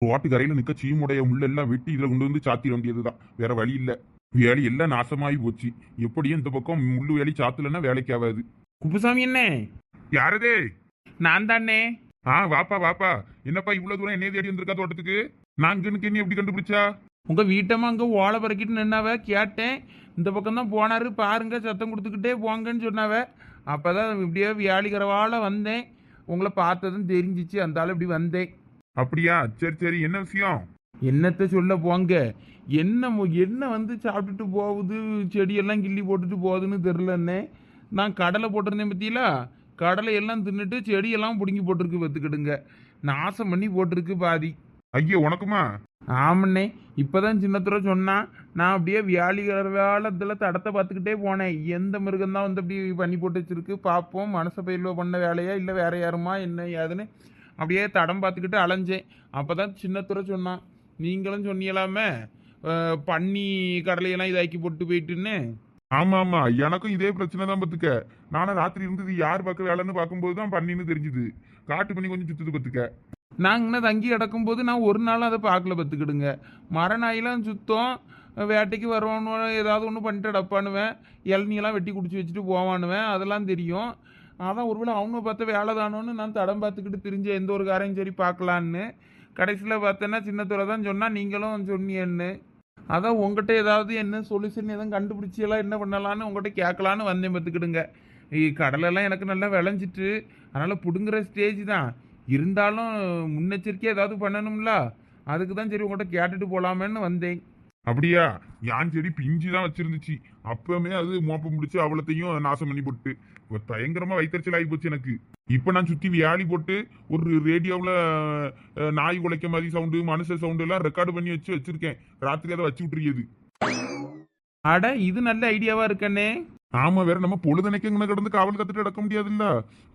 Road கரையில நிக்க சீமுடைய முள்ளெல்லாம் வெட்டி இதுல கொண்டு வந்து சாத்திட வேண்டியதுதான். வேற வழி இல்ல. வேலி எல்லாம் நாசமாயி போச்சு. எப்படியும் இந்த பக்கம் முள்ளு வேலி சாத்தலன்னா வேலைக்கு ஆகாது குப்புசாமி என்ன யாரதே? நான் தானே ஆ வாப்பா வாப்பா. என்னப்பா இவ்வளவு தூரம் என்னைய தேடி வந்திருக்கா தோட்டத்துக்கு? நான் இங்கனுக்கு என்ன எப்படி கண்டுபிடிச்சா? உங்க வீட்டம்மா அங்க ஓலை பறக்கிட்டு நின்னாவ? கேட்டேன். இந்த பக்கம் தான் போனாரு. பாருங்க சத்தம் கொடுத்துக்கிட்டே போங்கன்னு சொன்னாவ. அப்பதான் இப்படியே வியாழிக்கிறவால வந்தேன். உங்களை பார்த்ததும் தெரிஞ்சிச்சு. அந்த ஆள் இப்படி வந்தேன். அப்படியா? சரி சரி. என்ன விஷயம்? என்னத்த சொல்ல போங்க என்ன மு- என்ன வந்து சாப்பிட்டுட்டு போகுது? செடியெல்லாம் கிள்ளி போட்டுட்டு போகுதுன்னு தெரிலன்னே நான் கடலை போட்டிருந்தேன் பத்தியில? கடலை எல்லாம் தின்னுட்டு செடியெல்லாம் பிடுங்கி போட்டிருக்கு பார்த்துக்கிடுங்க. நாசம் பண்ணி போட்டிருக்கு பாதி. ஐயோ உனக்குமா? ஆமண்ணே. இப்பதான் சின்னத்துறை சொன்னான் நான் அப்படியே வியாழிகிற வேளத்தில் தடத்தை பார்த்துக்கிட்டே போனேன். எந்த மிருகம் தான் வந்து அப்படி பண்ணி போட்டு வச்சிருக்கு? பார்ப்போம். மனச பயிர்ல பண்ண வேலையா? இல்லை வேற யாருமா? என்ன ஏதுன்னு. அப்படியே தடம் பார்த்துக்கிட்டு அலைஞ்சேன். அப்பதான் சின்னத்துறை சொன்னான் நீங்களும் சொன்னீங்களாமே பன்னி கடலையெல்லாம் இதாக்கி போட்டு போயிட்டுன்னு? ஆமா ஆமா எனக்கும் இதே பிரச்சனை தான் பத்துக்க நானும் ராத்திரி இருந்தது யார் பக்கம் வேலைன்னு பார்க்கும்போது தான் பண்ணின்னு தெரிஞ்சுது. காட்டு பண்ணி கொஞ்சம் சுத்துது பத்துக்க நாங்கள் இன்னும் தங்கி கிடக்கும்போது நான் ஒரு நாளும் அதை பார்க்கல பார்த்துக்கிடுங்க. மரநாயெல்லாம் சுத்தம் வேட்டைக்கு வருவானு ஏதாவது ஒன்று பண்ணிட்டு அடப்பானுவேன் இளநியெல்லாம் வெட்டி குடிச்சு வச்சுட்டு போவானுவேன் அதெல்லாம் தெரியும். அதான் ஒருவேளை அவங்க பார்த்த வேலை தானோன்னு நான் தடம் பார்த்துக்கிட்டு தெரிஞ்ச எந்த ஒரு காரையும் சரி பார்க்கலான்னு. கடைசியில் பார்த்தேன்னா சின்னத்துறை தான் சொன்னால் நீங்களும் சொன்னீங்கன்னு. அதான் உங்கள்கிட்ட ஏதாவது என்ன சொல்யூஷன் எதுவும் கண்டுபிடிச்சியெல்லாம் என்ன பண்ணலான்னு உங்கள்கிட்ட கேட்கலான்னு வந்தேன் பார்த்துக்கிடுங்க. கடலெல்லாம் எனக்கு நல்லா விளைஞ்சிட்டு அதனால் பிடுங்குற ஸ்டேஜ் தான். இருந்தாலும் முன்னெச்சரிக்கையாக ஏதாவது பண்ணணும்ல. அதுக்கு தான் சரி உங்கள்கிட்ட கேட்டுட்டு போகலாமேன்னு வந்தேன். அப்படியா? யான் செடி பிஞ்சு தான் வச்சிருந்துச்சு. அப்பவுமே அது மோப்பம் முடிச்சு அவ்வளத்தையும் நாசம் பண்ணி போட்டு. பயங்கரமா வைத்தறிச்சல் ஆகி போச்சு எனக்கு. இப்ப நான் சுத்தி வியாழி போட்டு ஒரு ரேடியோவில் நாய் உழைக்க மாதிரி சவுண்டு மனுஷ சவுண்டு எல்லாம் ரெக்கார்டு பண்ணி வச்சு வச்சிருக்கேன். ராத்திரி அதை வச்சு விட்டுறியது அட இது நல்ல ஐடியாவா இருக்கண்ணே. ஆமா வேற நம்ம பொழுதுனைக்கு கிடந்து காவல் கத்துட்டு நடக்க முடியாதுல்ல?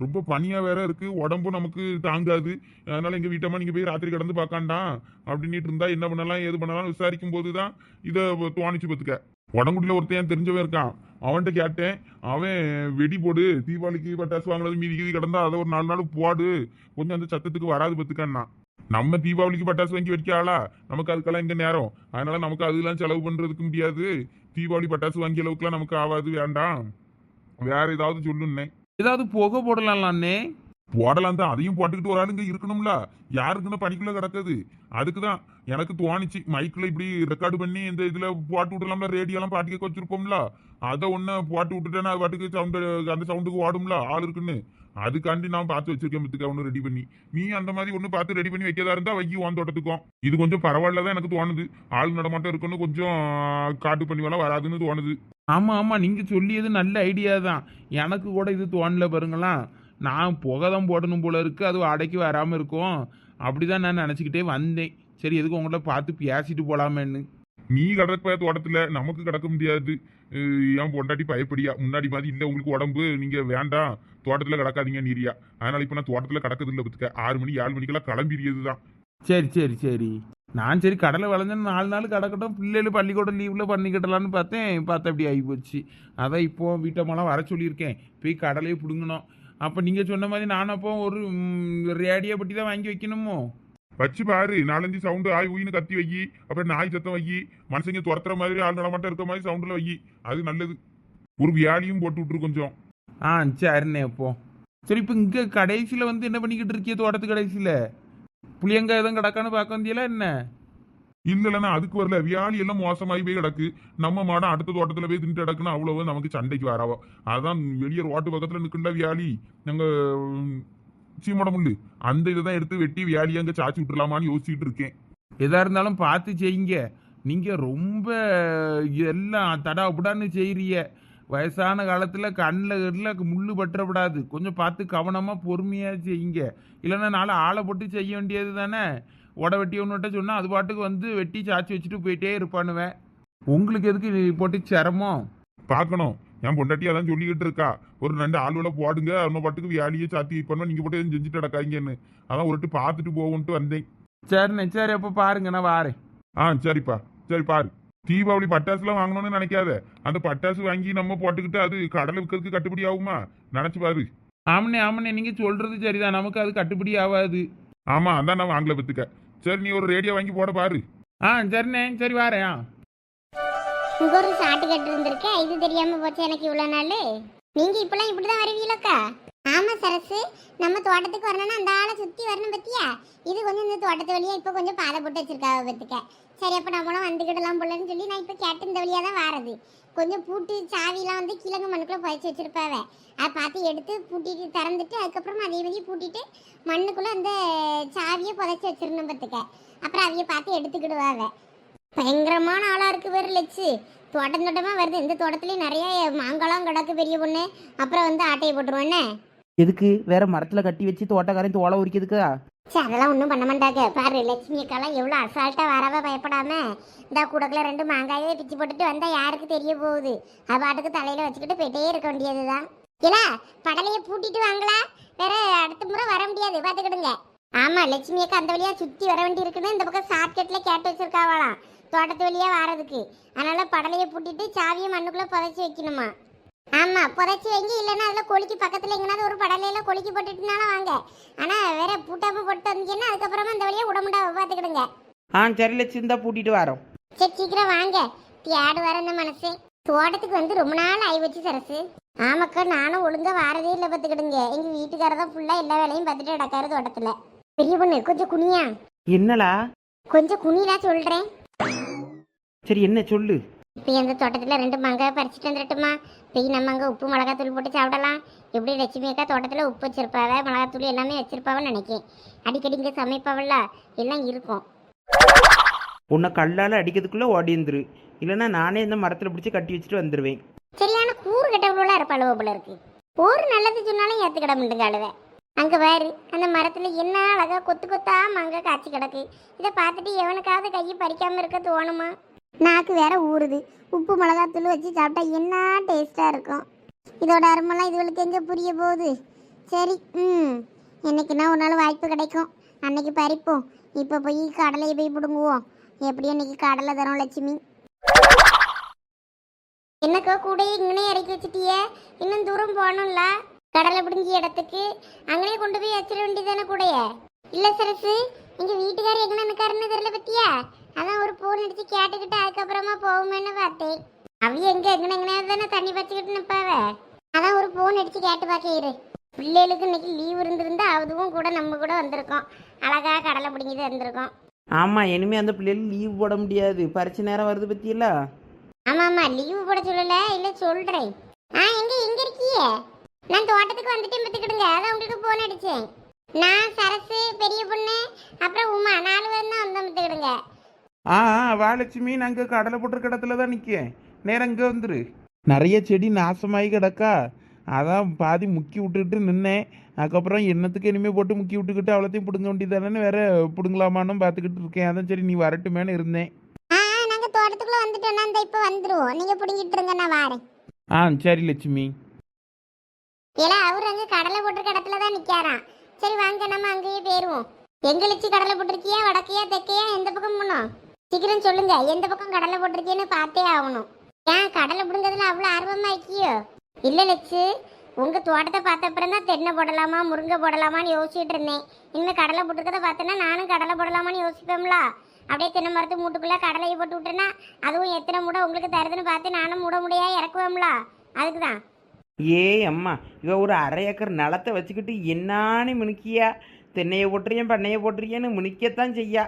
ரொம்ப பனியா வேற இருக்கு. உடம்பும் நமக்கு தாங்காது. அதனால எங்க வீட்டம்மா நீங்க போய் ராத்திரி கிடந்து பார்க்காண்டாம் அப்படின்ட்டு இருந்தா என்ன பண்ணலாம் ஏது பண்ணலாம் விசாரிக்கும் போதுதான் இதை துவானிச்சு பத்துக்க உடம்புல ஒருத்தன் தெரிஞ்சவன் இருக்கான். அவன்கிட்ட கேட்டேன். அவன் வெடி போடு தீபாவளிக்கு பட்டாசு வாங்கினது மீதி கீதி கிடந்தா அதை ஒரு நாலு நாள் போடு. கொஞ்சம் அந்த சத்தத்துக்கு வராது பத்துக்கன்னா நம்ம தீபாவளிக்கு பட்டாசு வாங்கி வைக்காளா நமக்கு அதுக்கெல்லாம் எங்க நேரம்? அதனால நமக்கு அதெல்லாம் செலவு பண்றதுக்கு முடியாது. தீபாவளி பட்டாசு வாங்கிய அளவுக்குலாம் நமக்கு ஆகாது வேண்டாம். வேற ஏதாவது சொல்லுன்னே ஏதாவது புகை போடலாம்லாண்ணே. போடலாம் தான். அதையும் போட்டுக்கிட்டு ஒரு ஆளுங்க இருக்கணும்ல. யாருக்குன்னு பனிக்குள்ள கிடக்குது. அதுக்கு தான். எனக்கு தோணுச்சு. மைக்கில் இப்படி ரெக்கார்டு பண்ணி இந்த இதுல போட்டு விடலாம்ல ரேடியோலாம் பாட்டு கேட்க வச்சிருப்போம்ல. அதை ஒன்று போட்டு விட்டுட்டேன்னா அது பாட்டுக்கு சவுண்டு அந்த சவுண்டுக்கு ஓடும்ல ஆள் இருக்குன்னு. அதுக்காண்டி நான் பார்த்து வச்சிருக்கேன் பத்துக்க ஒன்று ரெடி பண்ணி. நீ அந்த மாதிரி ஒன்று பார்த்து ரெடி பண்ணி வைக்கதா இருந்தா வைக்கி உன் தோட்டத்துக்கும். இது கொஞ்சம் பரவாயில்ல தான் எனக்கு தோணுது. ஆள் நடமாட்டம் இருக்குன்னு கொஞ்சம் காட்டு பண்ணி வேலை வராதுன்னு தோணுது. ஆமாம் ஆமாம் நீங்கள் சொல்லியது நல்ல ஐடியா தான். எனக்கு கூட இது தோணல பாருங்களா. நான் புகை தான் போடணும் போல இருக்கு. அது அடைக்கி வராமல் இருக்கும். அப்படி தான் நான் நினச்சிக்கிட்டே வந்தேன். சரி எதுக்கு உங்கள்கிட்ட பார்த்து பேசிட்டு போகலாமேன்னு நீ கிடக்க தோட்டத்துல நமக்கு கிடக்க முடியாது. ஏன் பொண்டாட்டி பயப்படியா? முன்னாடி மாதிரி இல்லை உங்களுக்கு உடம்பு நீங்கள் வேண்டாம். தோட்டத்தில் கிடக்காதீங்க நீரியா. அதனால இப்போ நான் தோட்டத்தில் கிடக்குது இல்லை பத்துக்க ஆறு மணி ஏழு மணிக்கெல்லாம் கிளம்பிடுறதுதான். சரி சரி சரி. நான் சரி கடலை விளைஞ்சேன்னு நாலு நாள் கிடக்கட்டும். பிள்ளைகள் பள்ளிக்கூடம் லீவில் பண்ணிக்கிட்டலான்னு பார்த்தேன். பார்த்தா அப்படி ஆகி போச்சு. அதான் இப்போ வீட்டம்மாலாம் வர சொல்லியிருக்கேன். போய் கடலையே பிடுங்கணும். அப்போ நீங்கள் சொன்ன மாதிரி நானும் அப்போ ஒரு ரேடியோ பட்டி தான் வாங்கி வைக்கணுமோ? வச்சு பாரு நாலஞ்சு சவுண்டு ஆய் ஊயின்னு கத்தி வை அப்புறம் நாய் சத்தம் வை மனுஷங்க துரத்துற மாதிரி ஆள் நடமாட்டம் இருக்க மாதிரி சவுண்டுல வை. அது நல்லது. ஒரு வியாழியும் போட்டு விட்டுரு கொஞ்சம். ஆ சரிண்ணே அப்போ சரி இப்போ இங்கே கடைசியில் வந்து என்ன பண்ணிக்கிட்டு இருக்கிய தோட்டத்து கடைசியில்? புளியங்காய் எதுவும் கிடக்கான்னு பார்க்க வந்தியல என்ன? இல்லைன்னா அதுக்கு வரல. வியாழி எல்லாம் மோசமாகி போய் கிடக்கு. நம்ம மாடம் அடுத்த தோட்டத்துல போய் தின்ட்டு கிடக்குன்னு அவ்வளவு நமக்கு சண்டைக்கு வராவோ. அதான் வெளியே ரோட்டு பக்கத்துல நிற்கின்ற வியாழி. நாங்க உம், சீமோட முள்ளு. அந்த இதை தான் எடுத்து வெட்டி வியாழி அங்க சாச்சி விட்டுலாமான்னு யோசிச்சுட்டு இருக்கேன். எதா இருந்தாலும் பார்த்து செய்யுங்க. நீங்கள் ரொம்ப எல்லாம் தடாபுடான்னு செய்கிறீங்க வயசான காலத்தில் கண்ணில் கண்ணில் முள்ளு பற்றப்படாது. கொஞ்சம் பார்த்து கவனமாக பொறுமையாக செய்யுங்க. இல்லைன்னா நாளை ஆளை போட்டு செய்ய வேண்டியது தானே? உட வெட்டி ஒன்றுட்ட சொன்னால் அது பாட்டுக்கு வந்து வெட்டி சாச்சி வச்சுட்டு போயிட்டே இருப்பானுவேன் உங்களுக்கு எதுக்கு போட்டு சிரமம்? பார்க்கணும். என் பொண்டாட்டி அதான் சொல்லிக்கிட்டு இருக்கா. ஒரு ரெண்டு ஆளுவல போடுங்க அவங்க பாட்டுக்கு வியாழியை சாத்தி பண்ணுவோம் நீங்க போட்டு செஞ்சுட்டு கிடக்காங்கன்னு அதான் ஒருட்டு பார்த்துட்டு போவோன்ட்டு வந்தேன். சரிண்ணே சரி அப்போ பாருங்க நான் வாரேன். ஆ சரிப்பா சரி பாரு. தீபாவளி பட்டாசுலாம் வாங்கணும்னு நினைக்காத. அந்த பட்டாசு வாங்கி நம்ம போட்டுக்கிட்டு அது கடலை விற்கிறதுக்கு கட்டுப்படி ஆகுமா? நினைச்சு பாரு. ஆமண்ணே ஆமண்ணே நீங்கள் சொல்கிறது சரிதான். நமக்கு அது கட்டுப்படி ஆகாது. ஆமா அதான் நான் வாங்கல பத்துக்க சரி நீ ஒரு ரேடியோ வாங்கி போட பாரு. ஆ சரிண்ணே சரி வாரேன். இங்க ஒரு சாட்டு கட்டு இருந்திருக்கு. இது தெரியாம போச்சு எனக்கு இவ்வளவு நாள். நீங்க இப்பெல்லாம் இப்படிதான் வருவீங்களக்கா? ஆமா சரசு. நம்ம தோட்டத்துக்கு வரணும்னா அந்த ஆளை சுத்தி வரணும் பத்தியா? இது கொஞ்சம் இந்த தோட்டத்து வழியா இப்ப கொஞ்சம் பாதை போட்டு வச்சுருக்காவ பத்துக்க. சரி அப்ப நம்மளும் வந்துக்கிடலாம் போலன்னு சொல்லி நான் இப்ப கேட்டு இந்த வழியா தான் வாரது. கொஞ்சம் பூட்டு சாவிலாம் வந்து கிழங்கு மண்ணுக்குள்ள புதைச்சி வச்சிருப்பாவ. அதை பார்த்து எடுத்து பூட்டிட்டு திறந்துட்டு அதுக்கப்புறமா அதே மாதிரி பூட்டிட்டு மண்ணுக்குள்ள அந்த சாவியை புதைச்சி வச்சிடணும் பத்துக்க. அப்புறம் அதைய பார்த்து எடுத்துக்கிடுவாவை. பயங்கரமான ஆளா இருக்கு வேறு லட்சு தோட்டம் தோட்டமா வருது. இந்த தோட்டத்துலயும் நிறைய மாங்காலாம் கிடக்கு பெரிய பொண்ணு. அப்புறம் வந்து ஆட்டையை போட்டுருவோன்னே எதுக்கு? வேற மரத்துல கட்டி வச்சு தோட்டக்காரன் தோலை உரிக்கிறதுக்கா? சே அதெல்லாம் ஒன்றும் பண்ண மாட்டாங்க. பாரு லட்சுமி அக்காலாம் எவ்வளோ அசால்ட்டாக வரவ பயப்படாம இந்த கூடக்குள்ள ரெண்டு மாங்காயே பிச்சு போட்டுட்டு வந்தா யாருக்கு தெரிய போகுது? அது பாட்டுக்கு தலையில வச்சுக்கிட்டு போயிட்டே இருக்க வேண்டியதுதான். இல்ல படலையை பூட்டிட்டு வாங்களா. வேற அடுத்த முறை வர முடியாது. பார்த்துக்கிடுங்க. ஆமா லட்சுமி அக்கா அந்த வழியா சுத்தி வர வேண்டி இருக்குன்னு இந்த பக்கம் ஷார்ட்கட்ல கேட்டு வச்சிருக்காவலாம் தோட்டத்து வழியா வாரதுக்கு. அதனால படலையை பூட்டிட்டு சாவியை மண்ணுக்குள்ள புதைச்சி வைக்கணுமா? ஆமா புதைச்சி வைங்க இல்லைன்னா அதுல கொலிக்கு பக்கத்துல எங்கனாவது ஒரு படலையில கொலிக்கு போட்டுட்டுனாலும் வாங்க. ஆனா வேற பூட்டாம போட்டு வந்தீங்கன்னா அதுக்கப்புறமா இந்த வழியா உடம்புடா பாத்துக்கிடுங்க ஆ சரி லட்சு இருந்தா பூட்டிட்டு வரோம். சரி சீக்கிரம் வாங்க. தேடு வர இந்த மனசு? தோட்டத்துக்கு வந்து ரொம்ப நாள் ஆகி வச்சு சரசு. ஆமாக்கா நானும் ஒழுங்கா வாரதே இல்லை பார்த்துக்கிடுங்க. எங்க வீட்டுக்காரர் தான் ஃபுல்லா எல்லா வேலையும் பார்த்துட்டு நடக்காரு தோட்டத்துல. பெரிய பொண்ணு கொஞ்சம் குனியா. என்னலா கொஞ்சம் குனிலா சொல்றேன். சரி என்ன சொல்லு? இப்போ எந்த தோட்டத்துல ரெண்டு மாங்காய் பறிச்சுட்டு வந்துடட்டுமா? போய் நம்ம அங்கே உப்பு மிளகாத்தூள் போட்டு சாப்பிடலாம். எப்படி லட்சுமி அக்கா தோட்டத்தில் உப்பு வச்சிருப்பாவ மிளகாத்தூள் எல்லாமே வச்சிருப்பாவன்னு நினைக்கேன். அடிக்கடி இங்கே சமைப்பாவல்ல எல்லாம் இருக்கும். உன்னை கல்லால் அடிக்கிறதுக்குள்ள ஓடிந்துரு இல்லைன்னா நானே இந்த மரத்தில் பிடிச்சி கட்டி வச்சுட்டு வந்துடுவேன் சரியான கூறு கெட்டவளோட இருப்பாளுவ போல இருக்கு. ஒரு நல்லது சொன்னாலும் ஏத்துக்கிட முடியுங்க அழுவ. அங்க பாரு அந்த மரத்துல என்ன அழகா கொத்து கொத்தா மங்க காய்ச்சி கிடக்கு. இதை பார்த்துட்டு எவனுக்காவது கையை பறிக்காம இருக்க தோணுமா? நாக்கு வேற ஊறுது. உப்பு மிளகாத்தூள் வச்சு சாப்பிட்டா என்ன டேஸ்டா இருக்கும்? இதோட அருமெல்லாம் இதுகளுக்கு எங்க புரிய போகுது? சரி ம். என்னைக்குன்னா ஒரு நாள் வாய்ப்பு கிடைக்கும். அன்னைக்கு பறிப்போம். இப்போ போய் கடலையை போய் பிடுங்குவோம். எப்படி இன்னைக்கு கடலை தரோம் லட்சுமி. என்னக்கா கூட இங்கனே இறக்கி வச்சுட்டிய? இன்னும் தூரம் போகணும்ல? கடலை பிடிஞ்ச இடத்துக்கு. அங்கனே கொண்டு போய் வச்சிட வேண்டியதானே கூடைய? இல்ல சரசு எங்க வீட்டுக்காரர் எங்க நினைக்காருன்னு தெரியல பத்தியா? அதான் ஒரு போன் அடிச்சு கேட்டுக்கிட்டு அதுக்கப்புறமா போகுமேன்னு பார்த்தேன். அவிய எங்க? எங்கன எங்கனையா தானே தண்ணி பச்சுக்கிட்டு நிப்பாவ? அதான் ஒரு போன் அடிச்சு கேட்டு பார்க்க இரு. பிள்ளைகளுக்கு இன்னைக்கு லீவ் இருந்திருந்தா அதுவும் கூட நம்ம கூட வந்திருக்கோம். அழகா கடலை பிடிங்கிட்டு வந்திருக்கோம். ஆமாம் இனிமேல் அந்த பிள்ளைகள் லீவ் போட முடியாது. பரிச்சை நேரம் வருது பத்தியில? ஆமா ஆமா லீவு போட சொல்லல இல்ல சொல்றேன். ஆ எங்க எங்க இருக்கீங்க நான் தோட்டத்துக்கு வந்துட்டேன் பத்துக்கிடுங்க அதான் உங்களுக்கு போன் அடிச்சேன். நான் சரசு பெரிய பொண்ணு அப்புறம் உமா. நாலு பேர் தான் வந்தோம் பத்துக்கிடுங்க ஆ ஆ, வா லட்சுமி நாங்கள் கடலை போட்டிருக்க இடத்துல தான் நிற்கேன் நேரம் இங்கே வந்துரு. நிறைய செடி நாசமாகி கிடக்கா. அதான் பாதி முக்கி விட்டுக்கிட்டு நின்னேன். அதுக்கப்புறம் என்னத்துக்கு இனிமேல் போட்டு முக்கி விட்டுக்கிட்டு அவ்வளோத்தையும் பிடுங்க வேண்டியதானே வேற பிடுங்கலாமான்னு பார்த்துக்கிட்டு இருக்கேன். அதான் சரி நீ வரட்டுமேனு இருந்தேன். ஆ ஆ, நாங்க தோட்டத்துக்குள்ள வந்துட்டோம்னா இந்த இப்ப வந்துருவோம். நீங்க பிடிங்கிட்டு இருங்க நான் வாரேன். ஆ சரி லட்சுமி. ஏல அவர் அங்க கடலை போட்டிருக்க இடத்துல தான் நிக்காராம். சரி வாங்க நம்ம அங்கேயே போயிருவோம். எங்க லட்சி கடலை போட்டிருக்கியா? வடக்கையா தெக்கையா எந்த பக்கம் போனோம்? சீக்கிரம் சொல்லுங்க. எந்த பக்கம் கடலை போட்டிருக்கேன்னு பார்த்தே ஆகணும். ஏன்? கடலை பிடுங்கிறதுல அவ்வளோ ஆர்வமா இருக்கியோ இல்ல லட்சு உங்க தோட்டத்தை பார்த்த அப்புறம் தான் தென்னை போடலாமா முருங்கை போடலாமான்னு யோசிச்சுட்டு இருந்தேன். இனிமேல் கடலை போட்டுருக்கதை பார்த்தேன்னா நானும் கடலை போடலாமான்னு யோசிப்பேம்ல. அப்படியே தென்னை மரத்து மூட்டுக்குள்ள கடலையை போட்டு விட்டேன்னா அதுவும் எத்தனை மூட உங்களுக்கு தருதுன்னு பார்த்து நானும் மூட முடியா இறக்குவேம்ல. அதுக்கு தான் ஏ அம்மா இவ ஒரு அரை ஏக்கர் நிலத்தை வச்சுக்கிட்டு என்னான்னு மினுக்கியா? தென்னையை போட்டுறியன் பண்ணையை போட்டிருக்கேன்னு முனிக்கத்தான் செய்யா.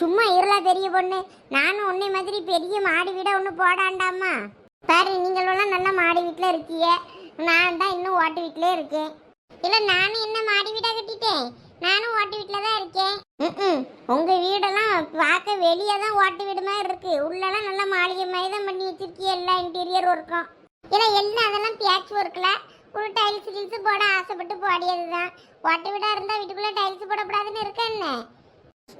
சும்மா இருளா பெரிய பொண்ணு. நானும் உன்னை மாதிரி பெரிய மாடி வீட ஒன்று போடாண்டாமா பாரு நீங்களெல்லாம் நல்ல மாடி வீட்டில் இருக்கீங்க. நான் தான் இன்னும் ஓட்டு வீட்டிலே இருக்கேன். இல்லை நானும் என்ன மாடி வீடாக கட்டிட்டேன்? நானும் ஓட்டு வீட்டில் தான் இருக்கேன். ம் உங்கள் வீடெல்லாம் பார்க்க வெளியே தான் ஓட்டு வீடு மாதிரி இருக்கு. உள்ளெல்லாம் நல்ல மாளிகை மாதிரி தான் பண்ணி வச்சிருக்கீங்க எல்லா இன்டீரியர் ஒர்க்கும் இல்லை என்ன அதெல்லாம் பேட்ச் ஒர்க்கில் ஒரு டைல்ஸ் கில்ஸ் போட ஆசைப்பட்டு போடியது தான் ஓட்டு வீடாக இருந்தால் வீட்டுக்குள்ளே டைல்ஸ் போடக்கூடாதுன்னு இருக்கேன் என்ன?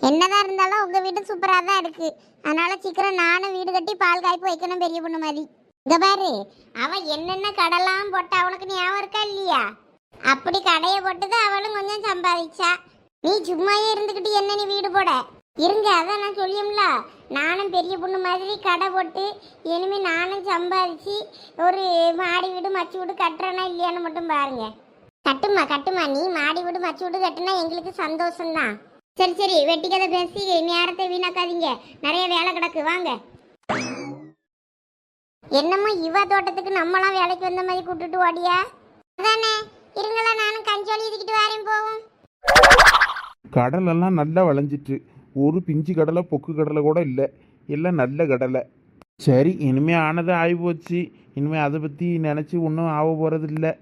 என்னதான் இருந்தாலும் உங்கள் வீடு சூப்பராக தான் இருக்குது அதனால் சீக்கிரம் நானும் வீடு கட்டி பால் காய்ப்பு வைக்கணும் பெரிய பொண்ணு மாதிரி. இங்க பாரு அவன் என்னென்ன கடலாம் போட்டு அவனுக்கு ஞாபகம் இருக்கா இல்லையா? அப்படி கடையை போட்டு தான் அவளும் கொஞ்சம் சம்பாதிச்சா. நீ சும்மாயே இருந்துக்கிட்டு என்ன நீ வீடு போட? இருங்க அதான் நான் சொல்லியும்ல நானும் பெரிய பொண்ணு மாதிரி கடை போட்டு இனிமேல் நானும் சம்பாதிச்சு ஒரு மாடி வீடு மச்சு வீடு கட்டுறேனா இல்லையான்னு மட்டும் பாருங்க. கட்டுமா கட்டுமா நீ? மாடி வீடு மச்சு வீடு கட்டுனா எங்களுக்கு சந்தோஷம்தான். சரி சரி வெட்டிக்கதை பேசி நேரத்தை வீணாக்காதீங்க. நிறைய வேலை கிடக்கு வாங்க. என்னமோ இவ தோட்டத்துக்கு நம்மளாம் வேலைக்கு வந்த மாதிரி கூட்டுட்டு ஓடியா? அதானே இருங்களா நானும் கஞ்சோலி இதுக்கிட்டு வரேன் போவோம். கடலெல்லாம் நல்லா விளைஞ்சிட்டு ஒரு பிஞ்சு கடலை பொக்கு கடலை கூட இல்லை. எல்லாம் நல்ல கடலை. சரி இனிமே ஆனது ஆகி போச்சு இனிமே அதை பற்றி நினச்சி ஒன்றும் ஆக போகிறது இல்லை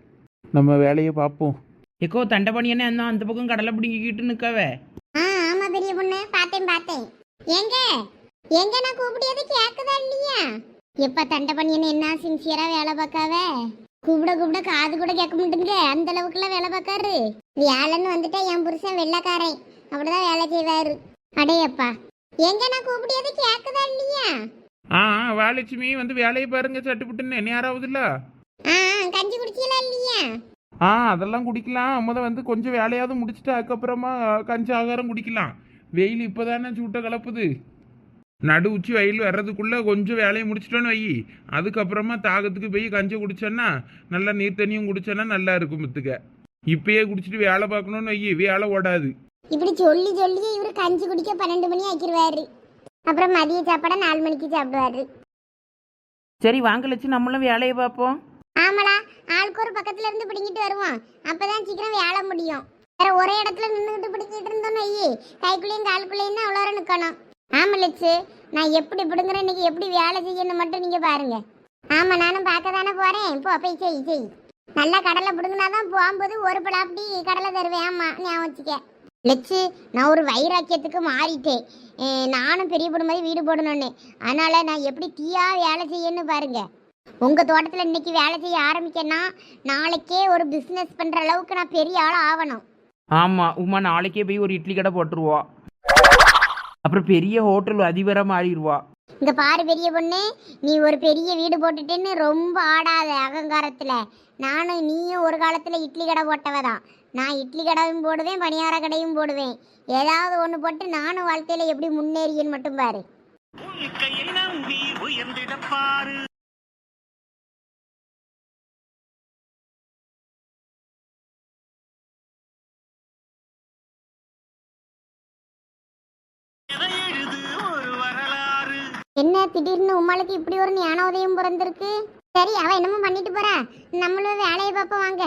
நம்ம வேலையை பார்ப்போம். எக்கோ தண்டபாணி என்ன? என்ன அந்த பக்கம் கடலை பிடிங்கிக்கிட்டு நிற்கவே ஆ ஆமா பெரிய பொண்ணு. பார்த்தேன் பார்த்தேன். எங்க? எங்க நான் கூப்பிடியது கேக்குதா இல்லையா? எப்ப தண்டை பண்ணியன்னு என்ன? சின்சியரா வேலை பார்க்காவ? கூப்பிட கூப்பிட காது கூட கேட்க மாட்டேங்க அந்த அளவுக்குலாம் வேலை பார்க்காரு. வேலைன்னு வந்துட்டா என் புருஷன் வெள்ளைக்காரன். அப்படிதான் வேலை செய்வாரு. அடையப்பா. எங்க நான் கூப்பிடியது? கேக்குதா இல்லையா? ஆ வாலட்சுமி வந்து வேலையை பாருங்க சட்டுப்புட்டுன்னு நேராகுதுல்ல ஆ கஞ்சி குடிச்சீங்களா இல்லையா? ஆ அதெல்லாம் குடிக்கலாம். முத வந்து கொஞ்சம் வேலையாவது முடிச்சுட்டு அதுக்கப்புறமா கஞ்சி ஆகாரம் குடிக்கலாம். வெயில் இப்போதானே சூட்டை கலப்புது. நடு உச்சி வெயில் வர்றதுக்குள்ள கொஞ்சம் வேலையை முடிச்சிட்டோன்னு வை அதுக்கப்புறமா தாகத்துக்கு போய் கஞ்சி குடிச்சேன்னா நல்லா நீர் தண்ணியும் குடிச்சேன்னா நல்லா இருக்கும் முத்துக்க இப்பயே குடிச்சிட்டு வேலை பார்க்கணும்னு வை வேலை ஓடாது. இப்படி சொல்லி சொல்லி இவரு கஞ்சி குடிக்க பன்னெண்டு மணி ஆக்கிடுவாரு அப்புறம் மதிய சாப்பாடை நாலு மணிக்கு சாப்பிடுவாரு. சரி வாங்க லட்சு நம்மளும் வேலையை பார்ப்போம். ஆமாடா ஆளுக்கு ஒரு பக்கத்துல இருந்து பிடிங்கிட்டு வருவோம் அப்பதான் சீக்கிரம் வேலை முடியும். வேற ஒரே இடத்துல நின்றுகிட்டு பிடிக்கிட்டு இருந்தோம்னு ஐயே கைக்குள்ளேயும் காலுக்குள்ளேயும் அவ்வளோ நேரம் நிக்கணும். ஆமா லட்சு நான் எப்படி பிடுங்குறேன் இன்னைக்கு எப்படி வேலை செய்யணும் மட்டும் நீங்க பாருங்க. ஆமா நானும் பார்க்க தானே போறேன். போ போய் செய் செய். நல்லா கடலை பிடுங்கினாதான் போகும்போது ஒரு பலாப்படி கடலை தருவேன். ஆமா ஞாபகம் வச்சுக்க. லட்சு நான் ஒரு வைராக்கியத்துக்கு மாறிட்டேன். நானும் பெரிய பொண்ணு மாதிரி வீடு போடணும்னு. அதனால நான் எப்படி தீயா வேலை செய்யணும்னு பாருங்க. உங்க தோட்டத்துல இன்னைக்கு வேலை செய்ய ஆரம்பிக்கன்னா நாளைக்கே ஒரு பிசினஸ் பண்ற அளவுக்கு நான் பெரிய ஆள் ஆகணும் ஆமாம் உமா நாளைக்கே போய் ஒரு இட்லி கடை போட்டுருவா. அப்புறம் பெரிய ஹோட்டல் அதிபராக மாறிடுவா. இங்க பாரு பெரிய பொண்ணு நீ ஒரு பெரிய வீடு போட்டுட்டேன்னு ரொம்ப ஆடாத அகங்காரத்துல. நானும் நீயும் ஒரு காலத்துல இட்லி கடை போட்டவ தான் நான் இட்லி கடையும் போடுவேன் பணியார கடையும் போடுவேன். ஏதாவது ஒன்று போட்டு நானும் வாழ்க்கையில எப்படி முன்னேறியன்னு மட்டும் பாரு. என்ன திடீர்னு உமாளுக்கு இப்படி ஒரு ஞானோதயம் பிறந்திருக்கு? சரி அவ என்னமோ பண்ணிட்டு போறா. நம்மளும் வேலையை பார்ப்போம் வாங்க.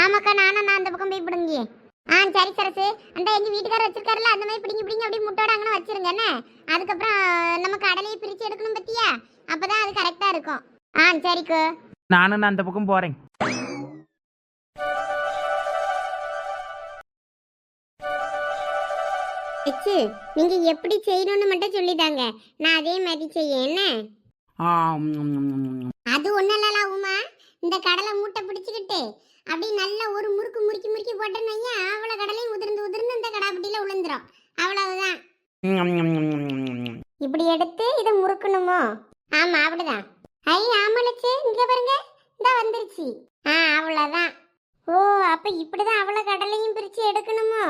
ஆமாக்கா நானும் நான் அந்த பக்கம் போய் பிடுங்க. ஆ சரி சரசு. அந்த எங்க வீட்டுக்காரர் வச்சிருக்காருல அந்த மாதிரி பிடிங்கி பிடிங்கி அப்படியே முட்டோட அங்கே வச்சிருங்க என்ன? அதுக்கப்புறம் நம்ம கடலையை பிரிச்சு எடுக்கணும் பத்தியா? அப்பதான் அது கரெக்டா இருக்கும். ஆ சரிக்கு. நானும் நான் அந்த பக்கம் போகிறேன் வச்சு நீங்க எப்படி செய்யணும்னு மட்டும் சொல்லிட்டாங்க நான் அதே மாதிரி செய்ய என்ன. அது ஒன்றும் இல்லல உமா. இந்த கடலை மூட்டை பிடிச்சிக்கிட்டு அப்படி நல்ல ஒரு முறுக்கு முறுக்கி முறுக்கி போட்டேன்னு வையா அவ்வளோ கடலையும் உதிர்ந்து உதிர்ந்து இந்த கடாப்பட்டியில் விழுந்துரும் அவ்வளவுதான். இப்படி எடுத்து இதை முறுக்கணுமோ? ஆமா அப்படிதான். ஐ ஆமலச்சு இங்க பாருங்க. இந்த வந்துருச்சு. ஆ அவ்வளோதான் ஓ அப்ப இப்படிதான் அவ்வளோ கடலையும் பிரிச்சு எடுக்கணுமோ?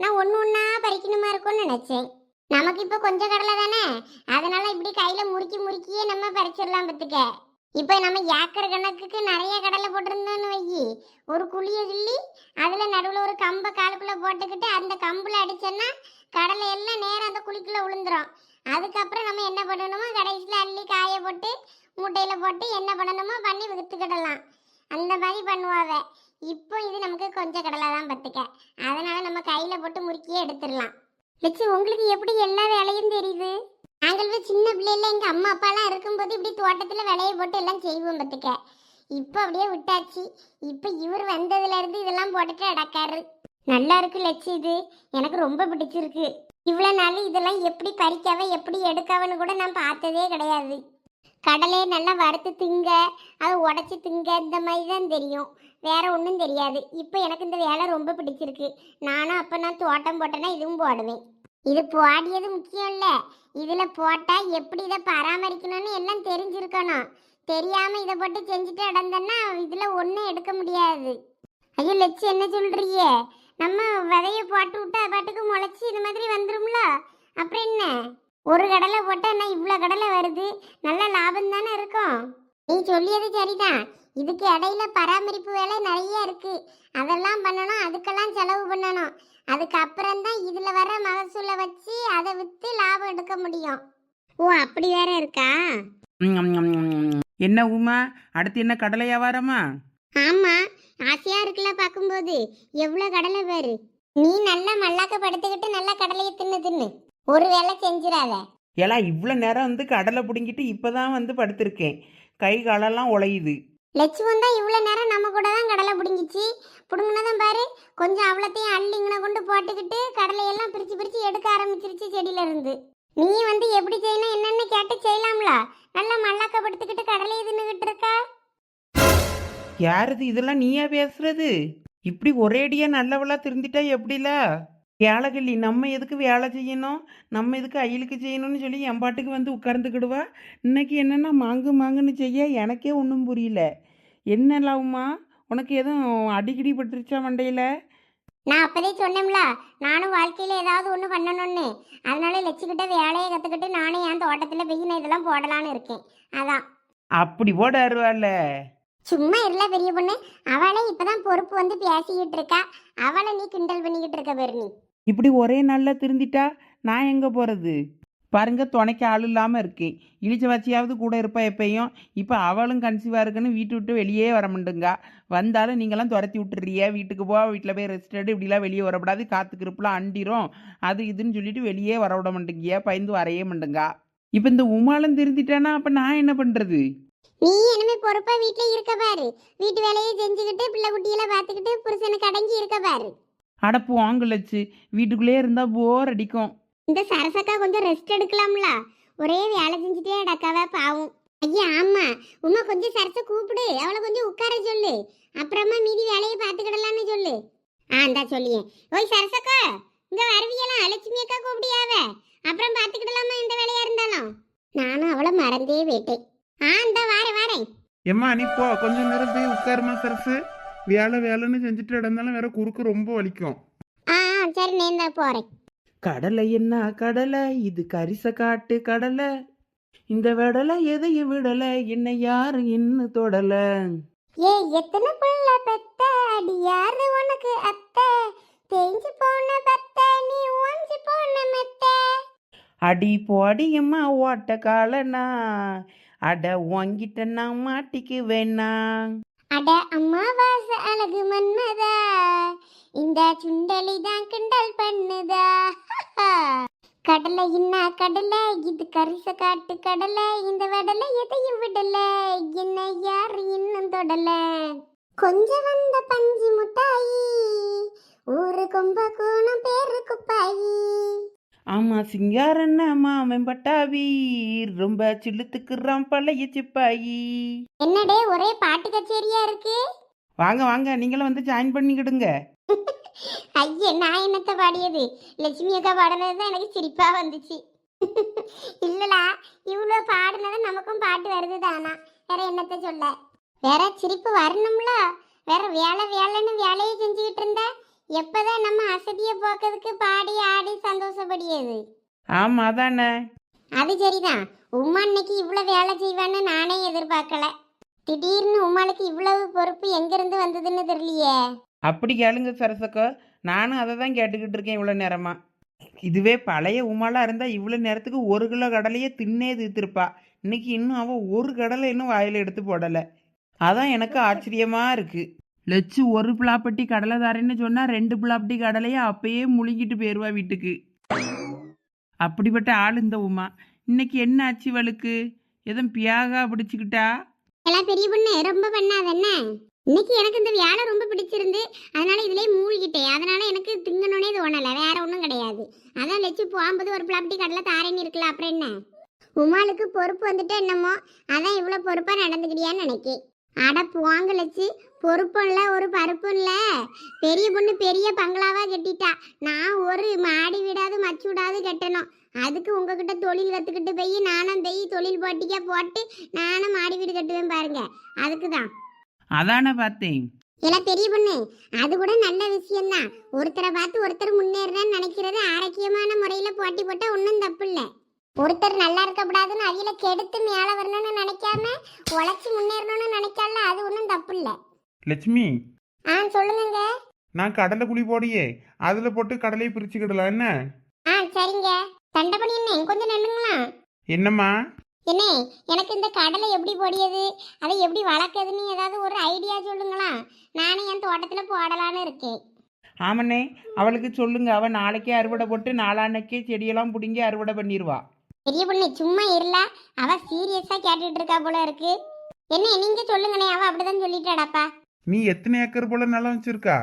நான் ஒன்று ஒன்றா பறிக்கணுமா இருக்கும்னு நினைச்சேன். நமக்கு இப்போ கொஞ்சம் கடலை தானே? அதனால இப்படி கையில முறுக்கி முறுக்கியே நம்ம பறிச்சிடலாம் பத்துக்க இப்போ நம்ம ஏக்கர் கணக்குக்கு நிறைய கடலை போட்டிருந்தோம்னு வையி. ஒரு குழியை கிள்ளி அதில் நடுவில் ஒரு கம்பை காலுக்குள்ளே போட்டுக்கிட்டு அந்த கம்பில் அடிச்சோன்னா கடலை எல்லாம் நேரம் அந்த குழிக்குள்ளே விழுந்துரும் அதுக்கப்புறம் நம்ம என்ன பண்ணணுமோ கடைசியில் அள்ளி காய போட்டு மூட்டையில் போட்டு என்ன பண்ணணுமோ பண்ணி விற்றுக்கிடலாம் அந்த மாதிரி பண்ணுவாவ. இப்போ இது நமக்கு கொஞ்சம் கடலை தான் பத்துக்க. அதனால நம்ம கையில் போட்டு முறுக்கியே எடுத்துடலாம். லட்சு உங்களுக்கு எப்படி எல்லா வேலையும் தெரியுது? நாங்கள் சின்ன பிள்ளைல எங்கள் அம்மா அப்பாலாம் இருக்கும்போது இப்படி தோட்டத்தில் விளைய போட்டு எல்லாம் செய்வோம் பத்துக்க இப்போ அப்படியே விட்டாச்சு. இப்போ இவர் வந்ததுல இருந்து இதெல்லாம் போட்டுட்டு அடக்காரு. நல்லா இருக்கு லட்சு இது. எனக்கு ரொம்ப பிடிச்சிருக்கு. இவ்வளோ நாள் இதெல்லாம் எப்படி பறிக்காவ எப்படி எடுக்காவன்னு கூட நான் பார்த்ததே கிடையாது. கடலையை நல்லா வறுத்து திங்க அதை உடச்சி திங்க இந்த மாதிரி தான் தெரியும். வேற ஒன்றும் தெரியாது. இப்போ எனக்கு இந்த வேலை ரொம்ப பிடிச்சிருக்கு. நானும் அப்போ நான் தோட்டம் போட்டேன்னா இதுவும் போடுவேன். இது போடியது முக்கியம் இல்லை இதில் போட்டால் எப்படி இதை பராமரிக்கணும்னு எல்லாம் தெரிஞ்சிருக்கணும். தெரியாமல் இதை போட்டு செஞ்சுட்டு இடந்தேன்னா இதில் ஒன்றும் எடுக்க முடியாது. ஐயோ லட்சு என்ன சொல்றியே நம்ம விதைய போட்டு விட்டு அது பாட்டுக்கு முளைச்சி இது மாதிரி வந்துரும்ல. அப்புறம் என்ன? ஒரு கடலை போட்டால் என்ன இவ்வளோ கடலை வருது? நல்ல லாபம் தானே இருக்கும். நீ சொல்லியது சரிதான். இதுக்கு இடையில பராமரிப்பு வேலை நிறைய இருக்கு. அதெல்லாம் பண்ணணும் அதுக்கெல்லாம் செலவு பண்ணணும். அதுக்கப்புறம் தான் இதுல வர மகசூலை வச்சு அதை வித்து லாபம் எடுக்க முடியும். ஓ அப்படி வேற இருக்கா? என்ன உமா? அடுத்து என்ன கடலை வியாபாரமா ஆமா ஆசையா இருக்குல்ல பாக்கும்போது எவ்வளவு கடலை பாரு. நீ நல்லா மல்லாக்க படுத்துக்கிட்டு நல்லா கடலையை தின்னு தின்னு. ஒரு வேளை செஞ்சிடாத. ஏலா இவ்வளோ நேரம் வந்து கடலை பிடுங்கிட்டு இப்போதான் வந்து படுத்திருக்கேன். கை காலெல்லாம் உழையுது. லட்சுமம் தான் இவ்வளோ நேரம் நம்ம கூட தான் கடலை பிடுங்கிச்சு. பிடுங்கினதும் பாரு கொஞ்சம் அவ்வளோத்தையும் அள்ளிங்கன கொண்டு போட்டுக்கிட்டு கடலையெல்லாம் பிரித்து பிரித்து எடுக்க ஆரம்பிச்சிருச்சு செடியிலேருந்து நீ வந்து எப்படி செய்யணும் என்னென்னு கேட்டு செய்யலாம்ல. நல்லா மல்லாக்கப்படுத்திக்கிட்டு கடலையை தின்னுகிட்டு இருக்கா. யாருது இதெல்லாம் நீயா பேசுறது? இப்படி ஒரேடியா நல்லவளா திருந்திட்டா எப்படில? வேலைகள்ளி நம்ம எதுக்கு வேலை செய்யணும்? நம்ம எதுக்கு அயிலுக்கு செய்யணும்னு சொல்லி என் பாட்டுக்கு வந்து உட்கார்ந்துக்கிடுவா? இன்னைக்கு என்னன்னா மாங்கு மாங்குன்னு செய்ய எனக்கே ஒன்றும் புரியல. என்ன லாவுமா? உனக்கு எதுவும் அடிக்கடி பட்டுருச்சா மண்டையில? நான் அப்பதே சொன்னேன்ல நானும் வாழ்க்கையில் ஏதாவது ஒன்று பண்ணணும்னு. அதனால லட்சுக்கிட்ட வேலையை கற்றுக்கிட்டு நானும் என் தோட்டத்தில் போய் நான் இதெல்லாம் போடலான்னு இருக்கேன். அதான். அப்படி போட அருவால சும்மா இல்ல பெரிய பொண்ணு. அவளே இப்பதான் பொறுப்பு வந்து பேசிக்கிட்டு இருக்கா. அவளை நீ கிண்டல் பண்ணிக்கிட்டு இருக்க பாரு நீ. இப்படி ஒரே நாளில் திருந்திட்டா நான் எங்கே போகிறது பாருங்க துணைக்கு ஆள் இல்லாமல் இருக்கேன் இழிச்ச வச்சியாவது கூட இருப்பா எப்பயும். இப்போ அவளும் கன்சீவாக இருக்குன்னு வீட்டு விட்டு வெளியே வர மாட்டேங்கா. வந்தாலும் நீங்களாம் துரத்தி விட்டுறிய வீட்டுக்கு போ வீட்டில் போய் ரெஸ்ட் எடு. இப்படிலாம் வெளியே வரக்கூடாது. காற்றுக்கு இருப்பெல்லாம் அண்டிரும். அது இதுன்னு சொல்லிட்டு வெளியே வர விட மாட்டேங்கிய. பயந்து வரையே மாட்டேங்க. இப்போ இந்த உமாலும் திருந்திட்டானா? அப்போ நான் என்ன பண்ணுறது நீ இனிமே பொறுப்பா வீட்டில் இருக்க பாரு. வீட்டு வேலையை செஞ்சுக்கிட்டு பிள்ளை குட்டியெல்லாம் பார்த்துக்கிட்டு புருஷனுக்கு அடங்கி இருக்க பாரு. அடப்பு வாங்கலச்சு வீட்டுக்குள்ளேயே இருந்தால் போர் அடிக்கும். இந்த சரசக்கா கொஞ்சம் ரெஸ்ட் எடுக்கலாம்ல. ஒரே வேலை செஞ்சுட்டே அடக்காவ பாவம். ஐயா ஆமா. உமா கொஞ்சம் சரச கூப்பிடு. அவளை கொஞ்சம் உட்கார சொல்லு. அப்புறமா மீதி வேலையை பார்த்துக்கிடலான்னு சொல்லு. ஆ இந்தா சொல்லியேன் ஓய் சரசக்கா இங்க வருவியலாம் லட்சுமி அக்கா கூப்பிடியாவ? அப்புறம் பார்த்துக்கிடலாமா எந்த வேலையா இருந்தாலும்? நானும் அவளை மறந்தே போயிட்டேன். ஆ இந்த வாரேன் வாரேன். எம்மா நீ போ. கொஞ்ச நேரம் போய் உட்காருமா சரசு. வேலை வேலைன்னு செஞ்சுட்டு இடந்தாலும் வேற குறுக்கு ரொம்ப வலிக்கும். ஆ சரி நான் இந்த போறேன். கடலை என்ன கடலை? இது கரிச காட்டு கடலை. இந்த விடலை எதையும் விடலை என்னை யாரும் இன்னும் தொடல? ஏ எத்தனை புள்ள பெத்த? அடி யாரு உனக்கு அத்தை? தேஞ்சு போன பத்த நீ ஓஞ்சு போன மெத்த. அடி போடி அம்மா ஓட்ட காலனா? அட உங்கிட்ட நான் மாட்டிக்கு வேணா அட அம்மாவாச அழகு மன்மதா இந்த சுண்டலி தான் கிண்டல் பண்ணுதா. கடலை என்ன கடலை இது கரிச காட்டு கடலை இந்த வடலை எதையும் விடல. என்ன யார் இன்னும் தொடல? கொஞ்சம் வந்த பஞ்சு முட்டாயி ஊரு கொம்ப கோணம் பேரு குப்பாயி. ஆமா சிங்காரண்ண மாமன் பட்டாவி ரொம்ப சில்லுத்துக்குறான் பழைய சிப்பாயி. என்னடே ஒரே பாட்டு கச்சேரியா இருக்கு? வாங்க வாங்க நீங்களும் வந்து ஜாயின் பண்ணிக்கிடுங்க. ஐயே நான் என்னத்த பாடியது? லட்சுமி அக்கா பாடினது தான் எனக்கு சிரிப்பா வந்துச்சு. இல்லடா இவ்வளோ பாடினது நமக்கும் பாட்டு வருது தானா வேற என்னத்த சொல்ல? வேற சிரிப்பு வரணும்ல? வேற வேலை வேலைன்னு வேலையை செஞ்சுக்கிட்டு இருந்தா? எப்பதான் நம்ம அசதியை போக்குறதுக்கு பாடி ஆடி சந்தோஷப்படியது ஆமா அதானே. அது சரிதான். உமா இன்னைக்கு இவ்வளோ வேலை செய்வான்னு நானே எதிர்பார்க்கல. திடீர்னு உமாளுக்கு இவ்வளவு பொறுப்பு எங்கிருந்து வந்ததுன்னு தெரியலையே. அப்படி கேளுங்க சரசக்கோ. நானும் அதை தான் கேட்டுக்கிட்டு இருக்கேன் இவ்வளோ நேரமா. இதுவே பழைய உமாலா இருந்தால் இவ்வளோ நேரத்துக்கு ஒரு கிலோ கடலையே தின்னே தீர்த்திருப்பா. இன்னைக்கு இன்னும் அவள் ஒரு கடலை இன்னும் வாயில் எடுத்து போடலை. அதான் எனக்கு ஆச்சரியமா இருக்கு. லட்சு ஒரு புலாப்பட்டி கடலை தரேன்னு சொன்னால் ரெண்டு புலாப்பட்டி கடலையை அப்பயே முழுங்கிட்டு போயிடுவா வீட்டுக்கு. அப்படிப்பட்ட ஆள் இந்த உமா. இன்னைக்கு என்ன ஆச்சு வலுக்கு எதுவும் பியாகா பிடிச்சிக்கிட்டா? எல்லாம் பெரிய பொண்ணு ரொம்ப பண்ணாத என்ன? இன்னைக்கு எனக்கு இந்த வேலை ரொம்ப பிடிச்சிருந்து அதனால இதுலயே மூழ்கிட்டேன். அதனால எனக்கு திங்கணும்னே தோணல வேற ஒன்றும் கிடையாது. அதான் லட்சு போகும்போது ஒரு பிளாப்டி கடலை தாரேன்னு இருக்கல அப்புறம் என்ன? உமாளுக்கு பொறுப்பு வந்துட்டு என்னமோ? அதான் இவ்வளோ பொறுப்பா நடந்துக்கிட்டியான்னு நினைக்கேன். அட போங்க லட்சு பொறுப்பும் இல்லை ஒரு பருப்பும் இல்லை பெரிய பொண்ணு பெரிய பங்களாவா கட்டிட்டா. நான் ஒரு மாடி வீடாது மச்சு விடாது கட்டணும். அதுக்கு உங்ககிட்ட தொழில் கற்றுக்கிட்டு போய் நானும் போய் தொழில் போட்டிக்கா போட்டு நானும் மாடி வீடு கட்டுவேன் பாருங்க. அதுக்கு தான் அதானே பார்த்தேன். எல்லாம் பெரிய பொண்ணு அது கூட நல்ல விஷயம்தான். ஒருத்தரை பார்த்து ஒருத்தர் முன்னேறன்னு நினைக்கிறது ஆரோக்கியமான முறையில போட்டி போட்டா ஒன்றும் தப்பு இல்லை. ஒருத்தர் நல்லா இருக்கக்கூடாதுன்னு அவியில கெடுத்து மேலே வரணும்னு நினைக்காம உழைச்சி முன்னேறணும்னு நினைச்சால அது ஒன்றும் தப்பு இல்லை லட்சுமி. ஆ சொல்லுங்கங்க. நான் கடலை குழி போடியே. அதில் போட்டு கடலையை பிரிச்சுக்கிடலாம் என்ன? ஆ சரிங்க. தண்டபடி என்ன? கொஞ்சம் நின்னுங்களா என்னம்மா? என்ன எனக்கு இந்த கடலை எப்படி பொடியது? அதை எப்படி வளர்க்குதுன்னு ஏதாவது ஒரு ஐடியா சொல்லுங்களா? நானும் என் தோட்டத்தில் போடலான்னு இருக்கேன். ஆமண்ணே. அவளுக்கு சொல்லுங்க. அவள் நாளைக்கே அறுவடை போட்டு நாளான்னைக்கே செடியெல்லாம் பிடுங்கி அறுவடை பண்ணிடுவா பெரிய பொண்ணு சும்மா இருல. அவ சீரியஸா கேட்டுட்டு இருக்கா போல இருக்கு. என்ன நீங்க சொல்லுங்கண்ணே. அவ அப்படிதான் சொல்லிட்டாடாப்பா. நீ எத்தனை ஏக்கர் போல நிலம் வச்சிருக்கா?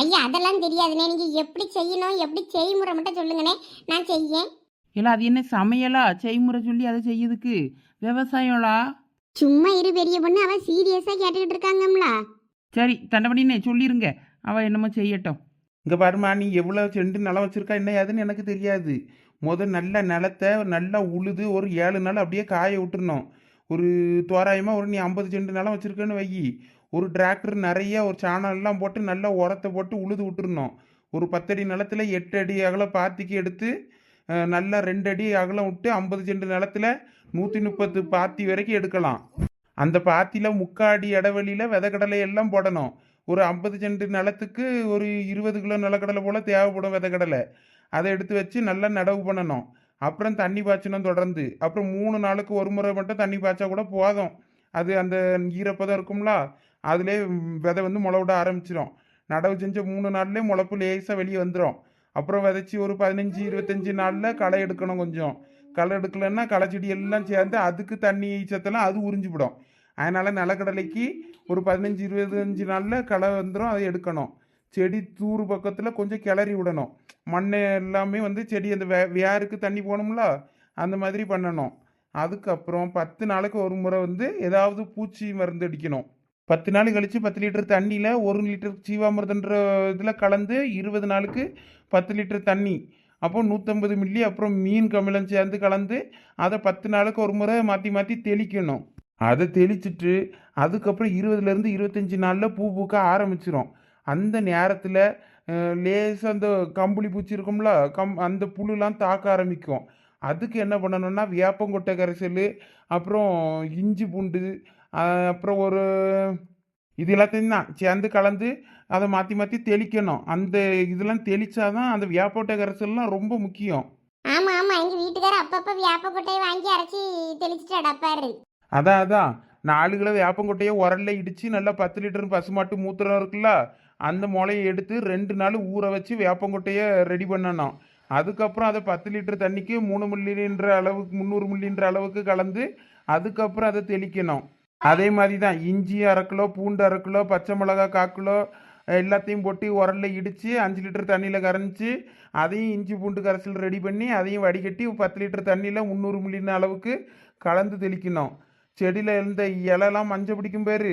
ஐயா அதெல்லாம் தெரியாதுண்ணே. நீங்க எப்படி செய்யணும் எப்படி செய்முறை மட்டும் சொல்லுங்கண்ணே. நான் செய்யேன். இல்லை அது என்ன சமையலா? செய்முறை சொல்லி அதை செய்யுதுக்கு விவசாயம்லா? சும்மா இரு பெரிய பொண்ணு. அவ சீரியஸா கேட்டுக்கிட்டு இருக்காங்கம்ல சரி தண்டபடினே சொல்லிருங்க. அவள் என்னமோ செய்யட்டும். இங்கே பாருமா நீ எவ்வளோ செண்டு நிலம் வச்சிருக்கா என்ன ஏதுன்னு எனக்கு தெரியாது. முத நல்ல நிலத்தை நல்லா உழுது ஒரு ஏழு நாள் அப்படியே காய விட்டுறணும். ஒரு தோராயமாக ஒரு நீ ஐம்பது செண்டு நிலம் வச்சுருக்கேன்னு வை. ஒரு டிராக்டர் நிறைய ஒரு சாணம் எல்லாம் போட்டு நல்லா உரத்தை போட்டு உழுது விட்டுறணும். ஒரு பத்தடி நிலத்துல எட்டு அடி அகலம் பாத்திக்கு எடுத்து நல்லா ரெண்டு அடி அகலம் விட்டு ஐம்பது செண்டு நிலத்துல நூற்றி முப்பத்து பாத்தி வரைக்கும் எடுக்கலாம். அந்த பாத்தியில் முக்காடி இடைவெளியில் விதக்கடலை எல்லாம் போடணும். ஒரு ஐம்பது செண்டு நிலத்துக்கு ஒரு இருபது கிலோ நிலக்கடலை போல் தேவைப்படும் விதக்கடலை. அதை எடுத்து வச்சு நல்லா நடவு பண்ணணும். அப்புறம் தண்ணி பாய்ச்சணும் தொடர்ந்து. அப்புறம் மூணு நாளுக்கு ஒரு முறை மட்டும் தண்ணி பாய்ச்சா கூட போதும். அது அந்த ஈரப்பதம் இருக்கும்ல அதிலே விதை வந்து முளை விட ஆரம்பிச்சிடும் நடவு செஞ்ச மூணு நாள்லேயே முளைப்பு லேசாக வெளியே வந்துடும் அப்புறம் விதைச்சி ஒரு பதினஞ்சு இருபத்தஞ்சி நாளில் களை எடுக்கணும் கொஞ்சம். களை எடுக்கலைன்னா களை செடி எல்லாம் சேர்ந்து அதுக்கு தண்ணி சத்தெல்லாம் அது உறிஞ்சிவிடும். அதனால் நிலக்கடலைக்கு ஒரு பதினஞ்சு இருபத்தஞ்சு நாளில் களை வந்துடும் அதை எடுக்கணும். செடி தூர் பக்கத்தில் கொஞ்சம் கிளறி விடணும். மண் எல்லாமே வந்து செடி அந்த வே வேருக்கு தண்ணி போகணும்ல? அந்த மாதிரி பண்ணணும். அதுக்கப்புறம் பத்து நாளைக்கு ஒரு முறை வந்து ஏதாவது பூச்சி மருந்து அடிக்கணும். பத்து நாள் கழித்து பத்து லிட்டர் தண்ணியில் ஒரு லிட்டர் ஜீவாமிர்தன்ற இதில் கலந்து இருபது நாளுக்கு பத்து லிட்டர் தண்ணி அப்போ நூற்றம்பது மில்லி அப்புறம் மீன் கமிழம் சேர்ந்து கலந்து அதை பத்து நாளுக்கு ஒரு முறை மாற்றி மாற்றி தெளிக்கணும். அதை தெளிச்சிட்டு அதுக்கப்புறம் இருபதுலேருந்து இருபத்தஞ்சி நாளில் பூ பூக்க ஆரம்பிச்சிரும். அந்த நேரத்தில் லேசாக அந்த கம்பளி பூச்சி இருக்கும்ல கம் அந்த புழுலாம் தாக்க ஆரம்பிக்கும். அதுக்கு என்ன பண்ணணும்னா வேப்பங்கொட்டை கரைசல் அப்புறம் இஞ்சி பூண்டு அப்புறம் ஒரு இது எல்லாத்தையும் தான் சேர்ந்து கலந்து அதை மாற்றி மாற்றி தெளிக்கணும். அந்த இதெல்லாம் தெளிச்சாதான் அந்த வேப்பங்கொட்டை கரைசல்லாம் ரொம்ப முக்கியம். ஆமா ஆமா. எங்க வீட்டுக்காரர் அப்பப்ப வியாப கொட்டையை வாங்கி அரைச்சி தெளிச்சுட்டாடாப்பாரு அதான் அதான். நாலு கிலோ வேப்பங்கொட்டையை உரல்ல இடித்து நல்லா பத்து லிட்டர் பசுமாட்டு மூத்திரம் இருக்குல்ல அந்த முளையை எடுத்து ரெண்டு நாள் ஊற வச்சு வேப்பங்கொட்டையை ரெடி பண்ணணும். அதுக்கப்புறம் அதை பத்து லிட்டர் தண்ணிக்கு மூணு மில்லின்ற அளவுக்கு முந்நூறு மில்லின்ற அளவுக்கு கலந்து அதுக்கப்புறம் அதை தெளிக்கணும். அதே மாதிரி தான் இஞ்சி அரை கிலோ பூண்டு அரை கிலோ பச்சை மிளகா காக்கிலோ எல்லாத்தையும் போட்டு உரல்ல இடித்து அஞ்சு லிட்டர் தண்ணியில் கரைஞ்சி அதையும் இஞ்சி பூண்டு கரைசல் ரெடி பண்ணி அதையும் வடிகட்டி பத்து லிட்டர் தண்ணியில் முந்நூறு மில்லின் அளவுக்கு கலந்து தெளிக்கணும். செடியில் இருந்த இலைலாம் மஞ்சள் பிடிக்கும் பேர்.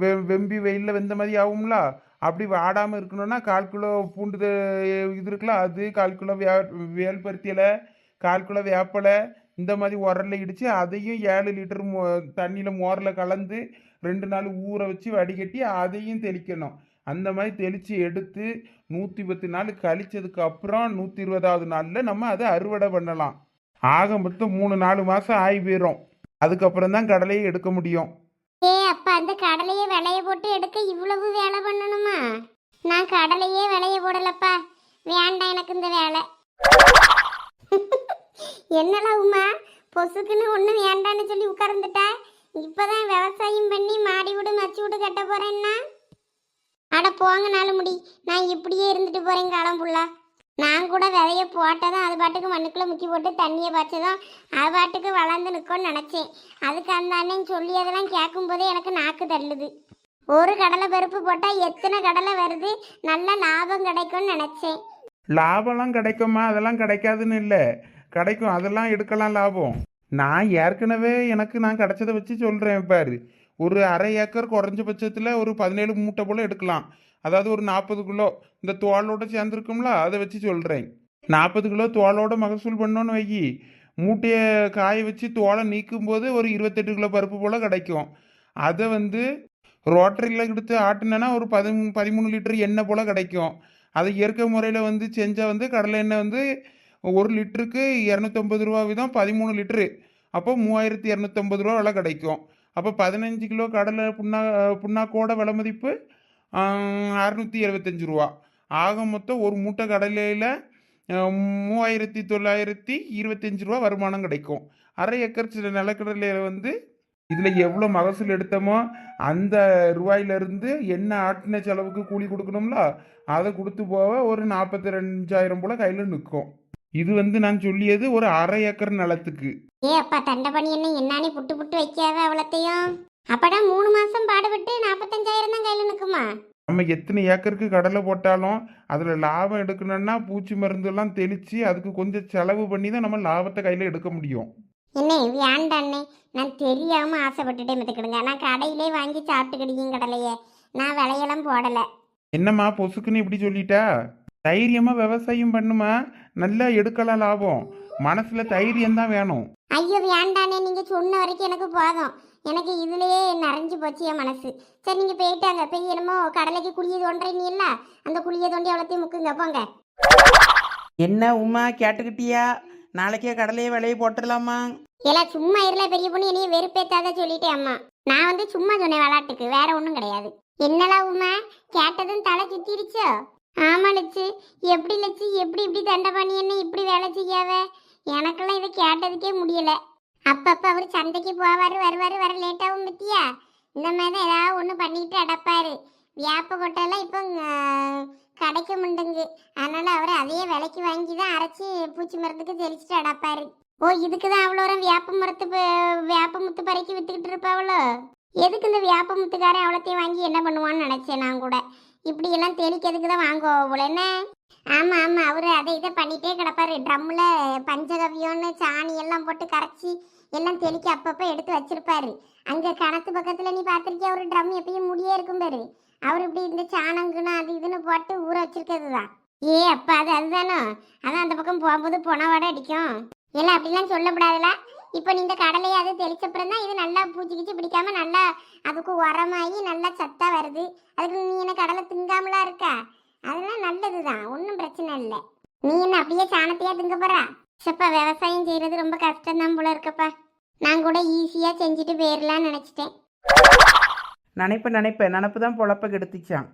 வெ வெம்பி வெயிலில் வெந்த மாதிரி ஆகும்ல. அப்படி வாடாமல் இருக்கணும்னா கால் கிலோ பூண்டு இது இருக்குல்ல அது கால் கிலோ வே வேல் இலை கால் கிலோ வேப்பலை இந்த மாதிரி உரல்ல இடித்து அதையும் ஏழு லிட்டர் மோ தண்ணியில் மோரில் கலந்து ரெண்டு நாள் ஊற வச்சு வடிகட்டி அதையும் தெளிக்கணும். அந்த மாதிரி தெளித்து எடுத்து நூற்றி பத்து நாள் கழிச்சதுக்கு அப்புறம் நூற்றி இருபதாவது நாளில் நம்ம அதை அறுவடை பண்ணலாம். ஆக மொத்தம் மூணு நாலு மாதம் ஆகி போயிடும் அதுக்கப்புறம் தான் கடலையை எடுக்க முடியும். ஏ அந்த கடலையே விளைய போட்டு எடுக்க இவ்வளவு வேலை பண்ணணுமா? நான் கடலையே விளைய போடலப்பா. வேண்டாம் எனக்கு இந்த வேலை. என்னடா உமா? பொசுக்குன்னு ஒன்றும் வேண்டான்னு சொல்லி உட்கார்ந்துட்டா? இப்போதான் விவசாயம் பண்ணி மாடி வீடு மச்சி வீடு கட்ட போறேன்னா? அட போங்க நாலு முடி நான் இப்படியே இருந்துட்டு போறேன் காலம் ஃபுல்லாக நான் கூட விதைய போட்டதும் அது பாட்டுக்கு மண்ணுக்குள்ளே முக்கி போட்டு தண்ணியை பாய்ச்சதும் அது பாட்டுக்கு வளர்ந்து நிற்கும்னு நினச்சேன். அதுக்கு அந்த அண்ணன் சொல்லி அதெல்லாம் கேட்கும்போதே எனக்கு நாக்கு தள்ளுது. ஒரு கடலை பருப்பு போட்டால் எத்தனை கடலை வருது? நல்ல லாபம் கிடைக்கும்னு நினச்சேன். லாபம்லாம் கிடைக்குமா அதெல்லாம் கிடைக்காதுன்னு இல்லை. கிடைக்கும் அதெல்லாம் எடுக்கலாம் லாபம். நான் ஏற்கனவே எனக்கு நான் கிடைச்சதை வச்சு சொல்கிறேன் பாரு. ஒரு அரை ஏக்கர் குறைஞ்ச பட்சத்தில் ஒரு பதினேழு மூட்டை போல் எடுக்கலாம். அதாவது ஒரு நாற்பது கிலோ இந்த தோலோட சேர்ந்துருக்கும்ல அதை வச்சு சொல்கிறேன் நாற்பது கிலோ தோலோட மகசூல் பண்ணோன்னு வை மூட்டையை காய வச்சு தோலை நீக்கும் போது ஒரு இருபத்தெட்டு கிலோ பருப்பு போல் கிடைக்கும். அதை வந்து ரோட்டரியில் எடுத்து ஆட்டினேன்னா ஒரு பதி பதிமூணு லிட்டர் எண்ணெய் போல் கிடைக்கும். அதை இயற்கை முறையில் வந்து செஞ்சால் வந்து கடலை எண்ணெய் வந்து ஒரு லிட்டருக்கு இரநூத்தம்பது ரூபா வீதம் பதிமூணு லிட்ரு அப்போ மூவாயிரத்தி இரநூத்தம்பது ரூபா விலை கிடைக்கும். அப்போ பதினஞ்சு கிலோ கடலை புண்ணா புண்ணாக்கோட விலை மதிப்பு அறுநூற்றி எழுபத்தஞ்சு ரூபா. ஆக மொத்தம் ஒரு மூட்டை கடலையில் மூவாயிரத்தி தொள்ளாயிரத்தி இருபத்தஞ்சி ரூபா வருமானம் கிடைக்கும். அரை ஏக்கர் சில நிலக்கடலையில் வந்து இதில் எவ்வளோ மகசூல் எடுத்தோமோ அந்த ரூபாயிலிருந்து என்ன ஆட்டின செலவுக்கு கூலி கொடுக்கணும்ல அதை கொடுத்து போக ஒரு நாற்பத்தி ரெண்டாயிரம் போல் கையில் நிற்கும். இது வந்து நான் சொல்லியது ஒரு அரை ஏக்கர் நிலத்துக்கு. ஏ அப்பா தண்டை பண்ணி என்ன என்னானே புட்டு புட்டு வைக்காத அவ்வளோத்தையும் அப்படா மூணு மாசம் பாடுபட்டு நாற்பத்தஞ்சாயிரம் தான் கையில் நிற்குமா நம்ம எத்தனை ஏக்கருக்கு கடலை போட்டாலும் அதில் லாபம் எடுக்கணும்னா பூச்சி மருந்தெல்லாம் தெளித்து அதுக்கு கொஞ்சம் செலவு பண்ணி தான் நம்ம லாபத்தை கையில் எடுக்க முடியும். என்ன வேண்டாண்ணே நான் தெரியாம ஆசைப்பட்டுட்டே மித்துக்கிடுங்க நான் கடையிலே வாங்கி சாப்பிட்டுக்கிடியும் கடலையே. நான் விலையெல்லாம் போடலை. என்னம்மா பொசுக்குன்னு இப்படி சொல்லிட்டா? தைரியமாக விவசாயம் பண்ணுமா? நல்லா எடுக்கலாம் லாபம். மனசில் தைரியம் தான் வேணும். ஐயோ வேண்டானே நீங்க சொன்ன வரைக்கும் எனக்கு போதும். எனக்கு இதுலயே நிறைஞ்சு போச்சு என் மனசு. சரி நீங்க போயிட்டாங்க போய் என்னமோ கடலைக்கு குழிய தோன்றீங்க இல்ல அந்த குழிய தோண்டி அவ்வளோத்தையும் முக்குங்க போங்க. என்ன உமா கேட்டுக்கிட்டியா? நாளைக்கே கடலையே விலையை போட்டுடலாமா எல்லாம் சும்மா இருல பெரிய பொண்ணு என்னைய வெறுப்பேத்தாத சொல்லிட்டேன் அம்மா. நான் வந்து சும்மா சொன்னேன் விளாட்டுக்கு வேற ஒன்றும் கிடையாது. என்னடா உமா கேட்டதும் தலை சுத்திருச்சோ? ஆமா லட்சு எப்படி லட்சு எப்படி இப்படி தண்டை பண்ணி என்ன இப்படி வேலை செய்யாவ எனக்கெல்லாம் இதை கேட்டதுக்கே முடியல. அப்பப்ப அவர் சந்தைக்கு போவாரு வருவாரு வர லேட்டாகவும் பத்தியா? இந்த மாதிரி தான் ஏதாவது ஒன்று பண்ணிக்கிட்டு அடப்பாரு. வியாப்ப கொட்டையெல்லாம் இப்போ கிடைக்க முண்டுங்க அதனால அவர் அதையே விலைக்கு வாங்கி தான் அரைச்சி பூச்சி மருந்துக்கு தெளிச்சுட்டு அடப்பாரு. ஓ இதுக்கு தான் அவ்வளோ ஒரு வேப்ப மரத்து வியாப்ப முத்து பறைக்கு வித்துக்கிட்டு இருப்பாவளோ எதுக்கு இந்த வியாப்ப முத்துக்காரன் அவ்வளோத்தையும் வாங்கி என்ன பண்ணுவான்னு நினச்சேன் நான் கூட. இப்படி எல்லாம் தெளிக்கிறதுக்கு தான் வாங்குவோம் போல. என்ன? ஆமாம் ஆமாம் அவர் அதை இதை பண்ணிகிட்டே கிடப்பாரு. ட்ரம்மில் பஞ்சகவியம்னு சாணி எல்லாம் போட்டு கரைச்சி எல்லாம் தெளிக்க அப்பப்போ எடுத்து வச்சிருப்பாரு. அங்கே கணத்து பக்கத்தில் நீ பார்த்துருக்கியா ஒரு ட்ரம் எப்பயும் முடியே இருக்கும் பாரு. அவர் இப்படி இந்த சாணங்குன்னு அது இதுன்னு போட்டு ஊற வச்சிருக்கிறது தான் ஏ அப்பா அது அதுதானோ? அதான் அந்த பக்கம் போகும்போது பொணவாட அடிக்கும். எல்லாம் அப்படிலாம் சொல்லப்படாதுல. இப்போ நீ இந்த கடலையை அது தெளிச்சப்புறம் தான் இது நல்லா பூச்சி கிச்சி பிடிக்காம நல்லா அதுக்கு உரமாகி நல்லா சத்தாக வருது. அதுக்கு நீ என்ன கடலை திங்காமலாம் இருக்கா? அதெல்லாம் நல்லது தான் ஒன்றும் பிரச்சனை இல்லை. நீ என்ன அப்படியே சாணத்தையே திங்க போகிறா சப்பா விவசாயம் செய்யறது ரொம்ப கஷ்டம் தான் போல இருக்கப்பா. நான் கூட ஈஸியாக செஞ்சுட்டு போயிடலான்னு நினச்சிட்டேன். நினைப்ப நினைப்ப. நினப்பு தான் பொழப்ப கெடுத்துச்சான்